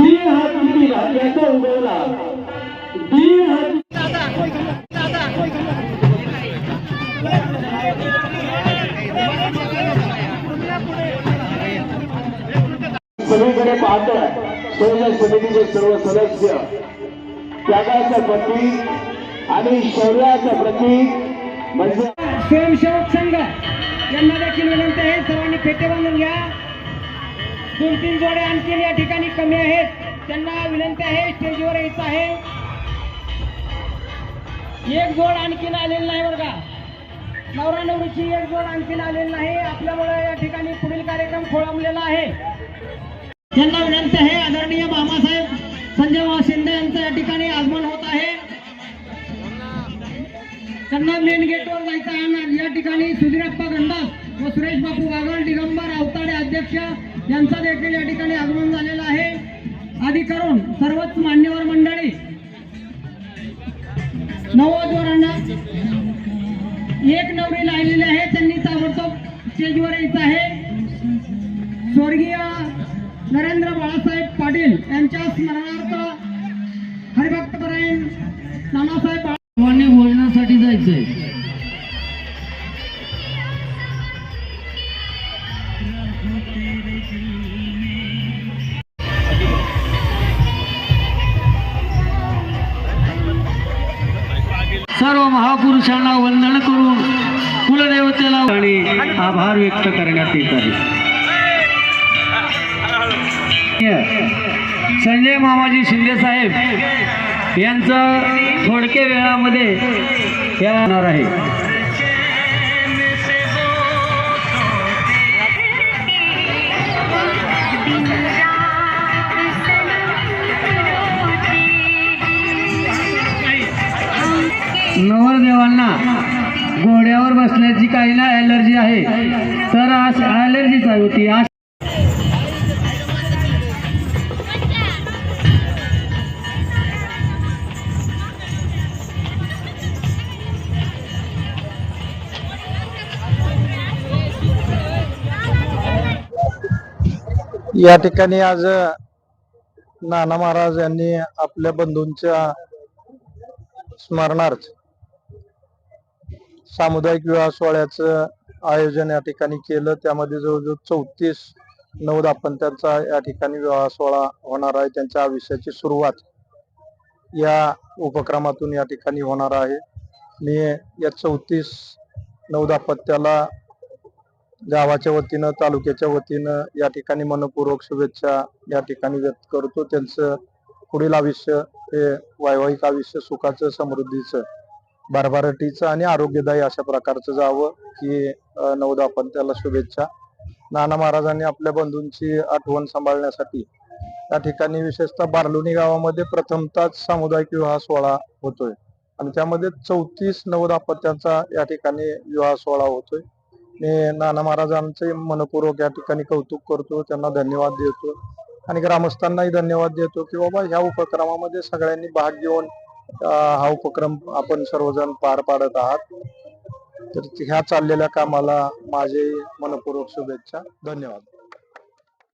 दीड हात किती भाग्याचा उगवला दीड हात सगळीकडे पाहतोय. संयोजन समितीचे सर्व सदस्य त्यागाचं प्रतीक आणि शौर्याचं प्रतीक म्हणजे स्वयंसेवक संघ. यांना देखील विनंती आहे. सर्वांनी पेटे बांधून घ्या. दोन तीन जोडे आणखी या ठिकाणी कमी आहेत. त्यांना विनंती आहे स्टेजवर यायचं आहे. एक जोड आणखीन आलेला नाही बरं का. नवरा नवरीची एक जोड आणखीन आलेली नाही. आपल्यामुळे या ठिकाणी पुढील कार्यक्रम खोळंबलेला आहे. त्यांना विनंती आहे आदरणीय बाबासाहेब संजय भाऊ शिंदे यांचं या ठिकाणी आगमन होत आहे. त्यांना मेन गेटवर जायचं आहे. या ठिकाणी सुधीरप्पा गंडास व सुरेश बापू बागल दिगंबर अवताडे अध्यक्ष यांचा देखील या ठिकाणी आगमन झालेलं आहे. आधी करून सर्वच मान्यवर मंडळी नव्वद वरांना एक नवरी लायलेली आहे. त्यांनी ताबडतोब स्टेजवर यायचं आहे. स्वर्गीय नरेंद्र बाळासाहेब पाटील यांच्या स्मरणार्थ हरिभक्तपरायण नानासाहेब बोलण्यासाठी भोजनासाठी जायचंय. सर्व महापुरुषांना वंदन करून कुलदेवतेला आणि आभार व्यक्त करण्यात येत आहे. संजय मामाजी शिंदे साहेब यांचं थोडक्या वेळामध्ये या होणार आहे. नवरदेवांना घोड्यावर बसण्याची काही ना ॲलर्जी आहे. तर आज ॲलर्जीच आहे होती. आज या ठिकाणी आज नाना महाराज यांनी आपल्या बंधूंच्या स्मरणार्थ सामुदायिक विवाह सोहळ्याचं आयोजन या ठिकाणी केलं. त्यामध्ये जवळजवळ चौतीस नऊ दाम्पत्यांचा या ठिकाणी विवाह सोहळा होणार आहे. त्यांच्या आयुष्याची सुरुवात या उपक्रमातून या ठिकाणी होणार आहे. मी या चौतीस नऊ दाम्पत्याला गावाच्या वतीनं तालुक्याच्या वतीनं या ठिकाणी मनपूर्वक शुभेच्छा या ठिकाणी व्यक्त करतो. त्यांचं पुढील आयुष्य हे वैवाहिक आयुष्य सुखाचं समृद्धीचं भरभराटीचं आणि आरोग्यदायी अशा प्रकारचं जावं की नवदा आपण त्याला शुभेच्छा. नाना महाराजांनी आपल्या बंधूंची आठवण सांभाळण्यासाठी या ठिकाणी विशेषतः बारलोणी गावामध्ये प्रथमतःच सामुदायिक विवाह सोहळा होतोय. आणि त्यामध्ये चौतीस नवदापत्यांचा या ठिकाणी विवाह सोहळा होतोय. मी नाना महाराजांचे मनपूर्वक या ठिकाणी कौतुक करतो त्यांना धन्यवाद देतो. आणि ग्रामस्थांनाही धन्यवाद देतो की बाबा ह्या उपक्रमामध्ये सगळ्यांनी भाग घेऊन हा उपक्रम आपण सर्वजण पार पाडत आहात. तर ह्या चाललेल्या कामाला माझे मनपूर्वक शुभेच्छा. धन्यवाद.